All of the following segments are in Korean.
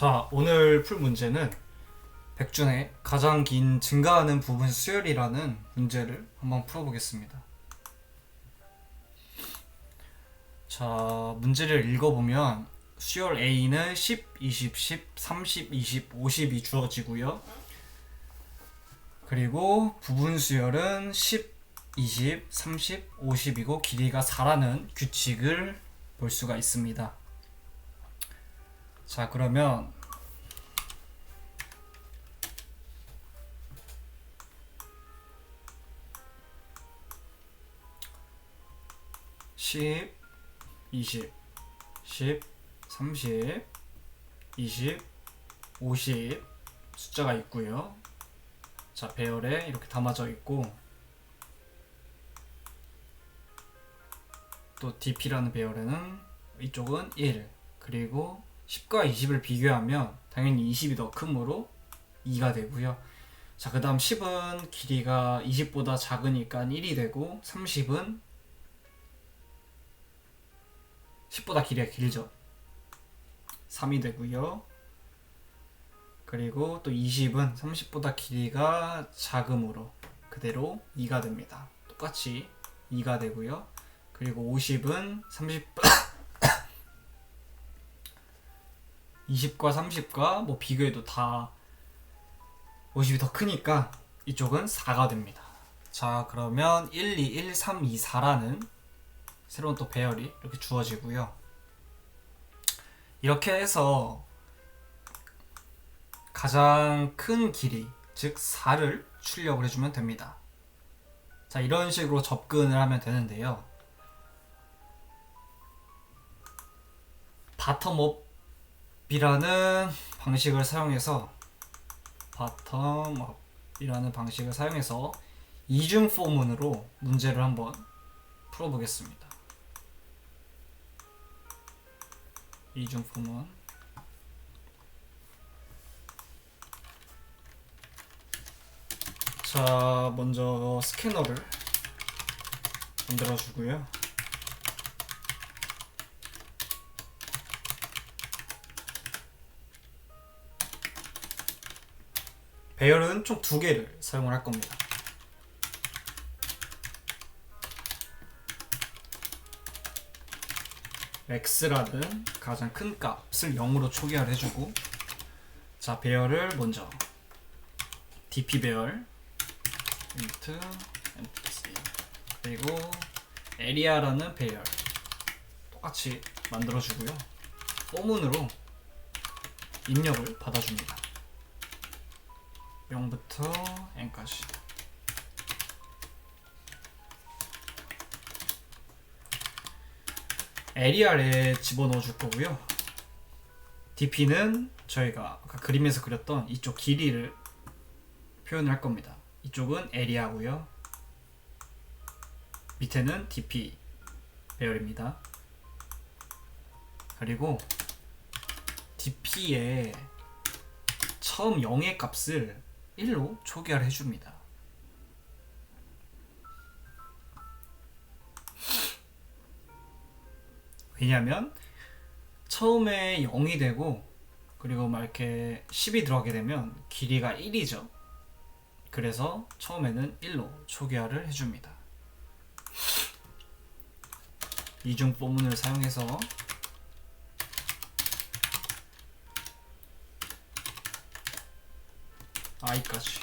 자, 오늘 풀 문제는 백준의 가장 긴 증가하는 부분 수열이라는 문제를 한번 풀어보겠습니다. 자, 문제를 읽어보면 수열 A는 10, 20, 10, 30, 20, 50이 주어지고요. 그리고 부분 수열은 10, 20, 30, 50이고 길이가 4라는 규칙을 볼 수가 있습니다. 자, 그러면 십, 이십, 십, 삼십, 이십, 오십 숫자가 있고요. 자, 배열에 이렇게 담아져 있고 또 DP라는 배열에는 이쪽은 1 그리고 10과 20을 비교하면 당연히 20이 더 크므로 2가 되고요. 자, 그 다음 10은 길이가 20보다 작으니까 1이 되고 30은 10보다 길이가 길죠. 3이 되고요. 그리고 또 20은 30보다 길이가 작음으로 그대로 2가 됩니다. 똑같이 2가 되고요. 그리고 50은 30 20과 30과 뭐 비교해도 다 50이 더 크니까 이쪽은 4가 됩니다. 자, 그러면 1, 2, 1, 3, 2, 4라는 새로운 또 배열이 이렇게 주어지고요. 이렇게 해서 가장 큰 길이, 즉 4를 출력을 해주면 됩니다. 자, 이런 식으로 접근을 하면 되는데요. 바텀업 이라는 방식을 사용해서 바텀업이라는 방식을 사용해서 이중 포문으로 문제를 한번 풀어보겠습니다. 이중 포문 자 먼저 스캐너를 만들어 주고요 배열은 총 두 개를 사용을 할 겁니다. X라는 가장 큰 값을 0으로 초기화를 해주고 자 배열을 먼저 dp 배열 int empty 그리고 area라는 배열 똑같이 만들어주고요. 포문으로 입력을 받아줍니다 0부터 n까지 에리알에 집어넣어 줄 거고요. DP는 저희가 아까 그림에서 그렸던 이쪽 길이를 표현을 할 겁니다. 이쪽은 에리아고요. 밑에는 DP 배열입니다. 그리고 DP의 처음 0의 값을 1로 초기화를 해줍니다. 왜냐면 처음에 0이 되고 그리고 막 이렇게 10이 들어가게 되면 길이가 1이죠. 그래서 처음에는 1로 초기화를 해줍니다. 이중 포문을 사용해서 i까지.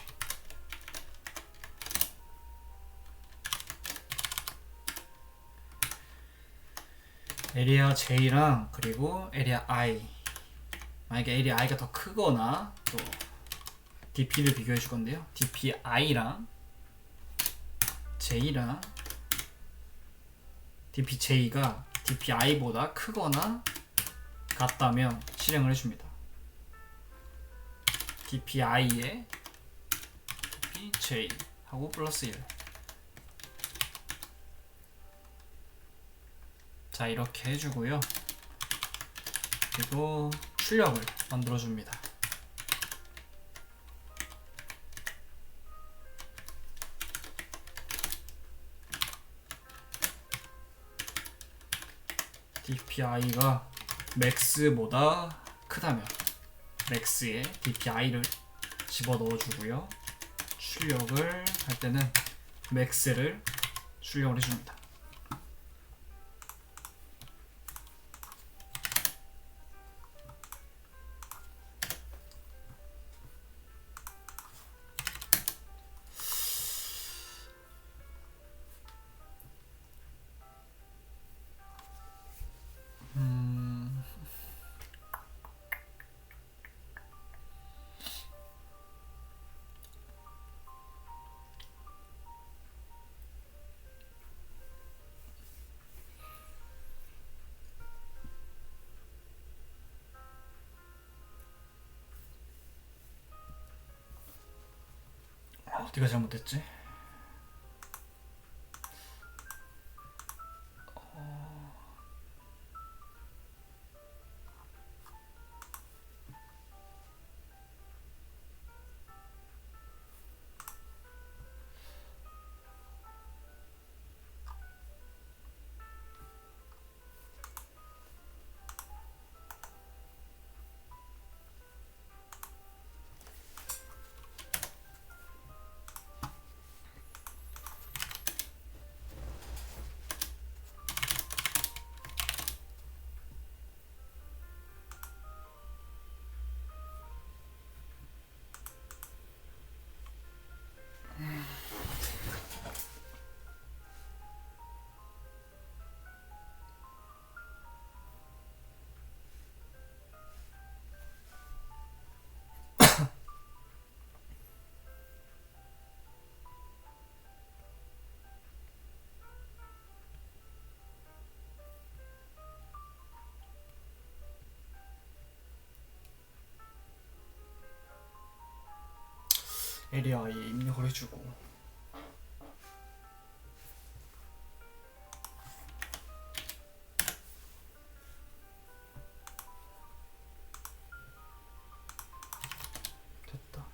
에리아 J랑 그리고 에리아 I. 만약에 에리아 I가 더 크거나 또 DP를 비교해 줄 건데요. DPI랑 J랑 DPJ가 DPI보다 크거나 같다면 실행을 해줍니다 DPI에 DPJ 하고 플러스 1 자 이렇게 해주고요. 그리고 출력을 만들어줍니다. DPI가 맥스보다 크다면 맥스에 DPI를 집어 넣어주고요. 출력을 할 때는 맥스를 출력을 해줍니다. 어디가 잘못됐지? 에리아에 입력을 해주고 됐다.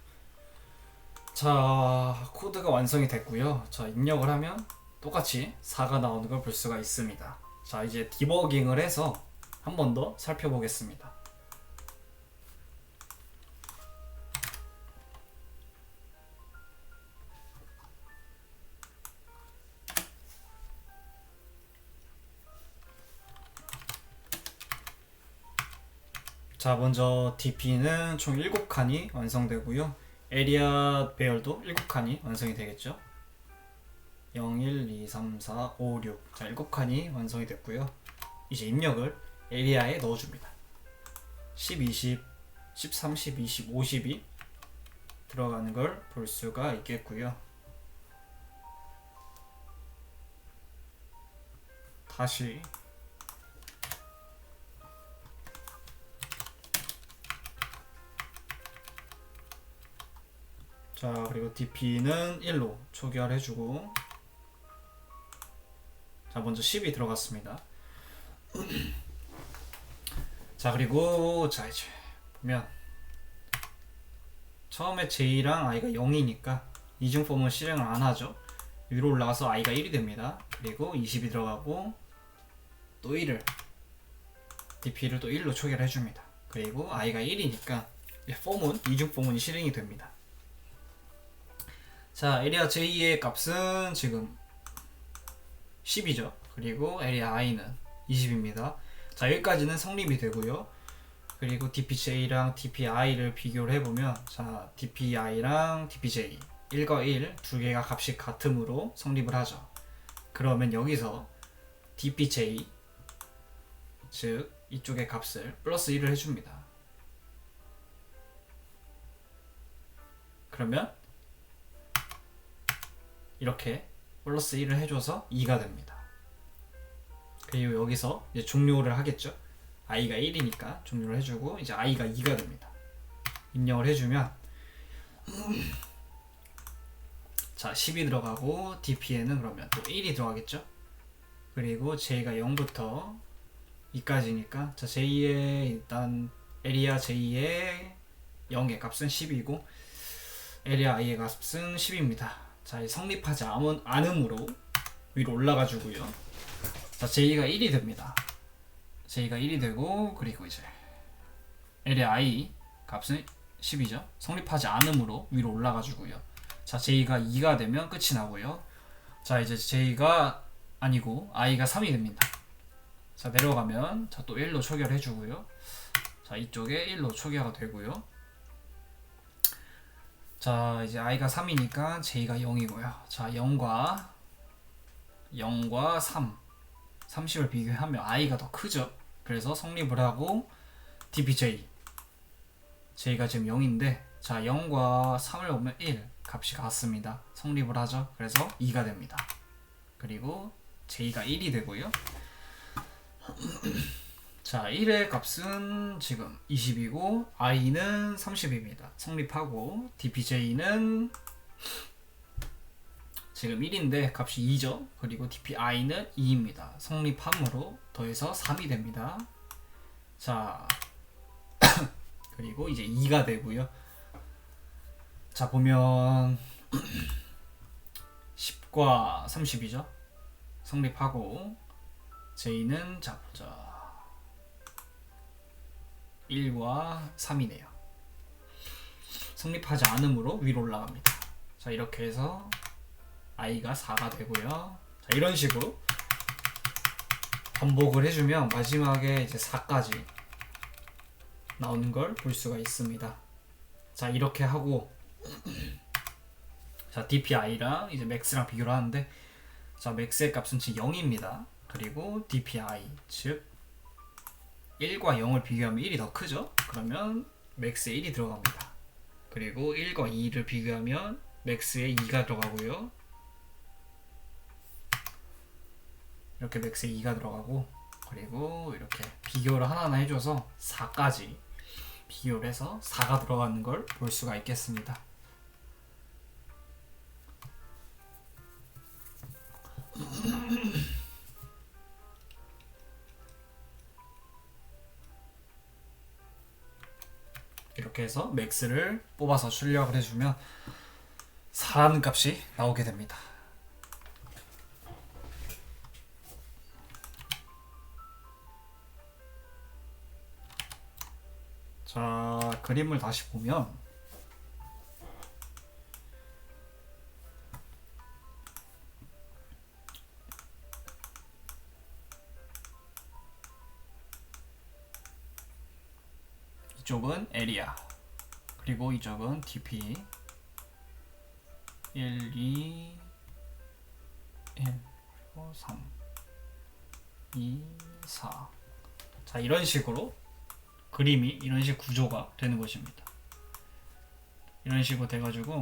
자 코드가 완성이 됐고요. 자 입력을 하면 똑같이 4가 나오는 걸 볼 수가 있습니다. 자 이제 디버깅을 해서 한 번 더 살펴보겠습니다. 자 먼저 DP는 총 7칸이 완성되고요 에리아 배열도 7칸이 완성이 되겠죠 0, 1, 2, 3, 4, 5, 6. 자, 7칸이 완성이 됐고요. 이제 입력을 에리아에 넣어줍니다. 10, 20, 10, 30, 20, 50이 들어가는 걸 볼 수가 있겠고요. 다시 자 그리고 DP는 1로 초기화해주고. 자 먼저 10이 들어갔습니다. 자 그리고 자 이제 보면 처음에 J랑 I가 0이니까 이중폼은 실행을 안 하죠. 위로 올라가서 I가 1이 됩니다. 그리고 20이 들어가고 또 1을 DP를 또 1로 초기화를 해줍니다. 그리고 I가 1이니까 폼은 이중폼은 실행이 됩니다 자, 에리아 J의 값은 지금 10이죠. 그리고 에리아 I는 20입니다. 자, 여기까지는 성립이 되고요. 그리고 DPJ랑 DPI를 비교를 해보면, 자, DPI랑 DPJ 1과 1 두 개가 값이 같음으로 성립을 하죠. 그러면 여기서 DPJ 즉 이쪽의 값을 플러스 1을 해줍니다. 그러면 이렇게 플러스 1을 해줘서 2가 됩니다. 그리고 여기서 이제 종료를 하겠죠. i가 1이니까 종료를 해주고 이제 i가 2가 됩니다. 입력을 해주면 자 10이 들어가고 dp에는 그러면 또 1이 들어가겠죠. 그리고 j가 0부터 2까지니까 자 j의 일단 에리아 j의 0의 값은 10이고 에리아 i의 값은 10입니다. 자, 이 성립하지 않은, 않음으로 위로 올라가 주고요. 자, J가 1이 됩니다. J가 1이 되고 그리고 이제 L의 I 값은 10이죠. 성립하지 않으므로 위로 올라가지고요. 자, j가 2가 되면 끝이 나고요. 자, 이제 j가 아니고 i가 3이 됩니다. 자, 내려가면 자, 또 1로 초기화를 해주고요. 자, 이쪽에 1로 초기화가 되고요. 자, 이제 i가 3이니까 j가 0이고요. 자, 0과 0과 3 30을 비교하면 i가 더 크죠. 그래서 성립을 하고 dpj j가 지금 0인데 자 0과 3을 보면 1 값이 같습니다. 성립을 하죠. 그래서 2가 됩니다. 그리고 j가 1이 되고요. 자 1의 값은 지금 20이고 i는 30입니다. 성립하고 dpj는 지금 1인데 값이 2죠. 그리고 dpi는 2입니다. 성립함으로 더해서 3이 됩니다. 자, 그리고 이제 2가 되고요. 자, 보면 10과 30이죠. 성립하고 j는 자 보자. 1과 3이네요. 성립하지 않으므로 위로 올라갑니다. 자, 이렇게 해서 i가 4가 되고요. 자, 이런 식으로 반복을 해주면 마지막에 이제 4까지 나오는 걸 볼 수가 있습니다. 자, 이렇게 하고 자, DPI랑 이제 맥스랑 비교를 하는데 자, 맥스의 값은 지금 0입니다. 그리고 DPI 즉 1과 0을 비교하면 1이 더 크죠? 그러면 맥스에 1이 들어갑니다. 그리고 1과 2를 비교하면 맥스에 2가 들어가고요. 이렇게 맥스에 2가 들어가고 그리고 이렇게 비교를 하나하나 해줘서 4까지 비교를 해서 4가 들어가는 걸 볼 수가 있겠습니다. 이렇게 해서 맥스를 뽑아서 출력을 해주면 4라는 값이 나오게 됩니다. 자, 그림을 다시 보면 에리아 그리고 이쪽은 DP 1, 2, 1, 그리고 3, 2, 4. 자, 이런 식으로 그림이 이런 식 구조가 되는 것입니다. 이런 식으로 돼가지고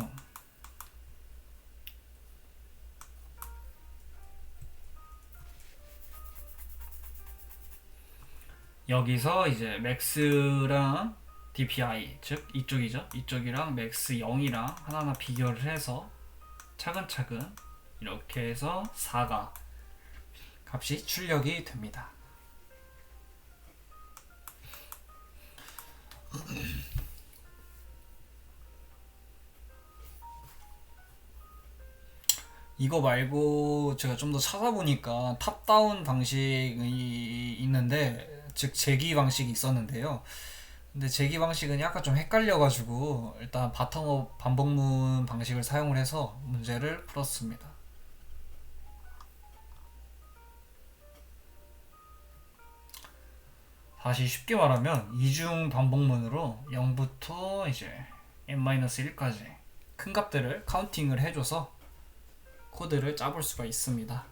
여기서 이제 맥스랑 DPI 즉 이쪽이죠. 이쪽이랑 맥스 0이랑 하나하나 비교를 해서 차근차근 이렇게 해서 4가 값이 출력이 됩니다. 이거 말고 제가 좀 더 찾아보니까 탑다운 방식이 있는데 즉 재기 방식이 있었는데요. 근데 재기 방식은 약간 좀 헷갈려가지고 일단 바텀업 반복문 방식을 사용을 해서 문제를 풀었습니다. 다시 쉽게 말하면 이중 반복문으로 0부터 이제 n-1까지 큰 값들을 카운팅을 해줘서 코드를 짜볼 수가 있습니다.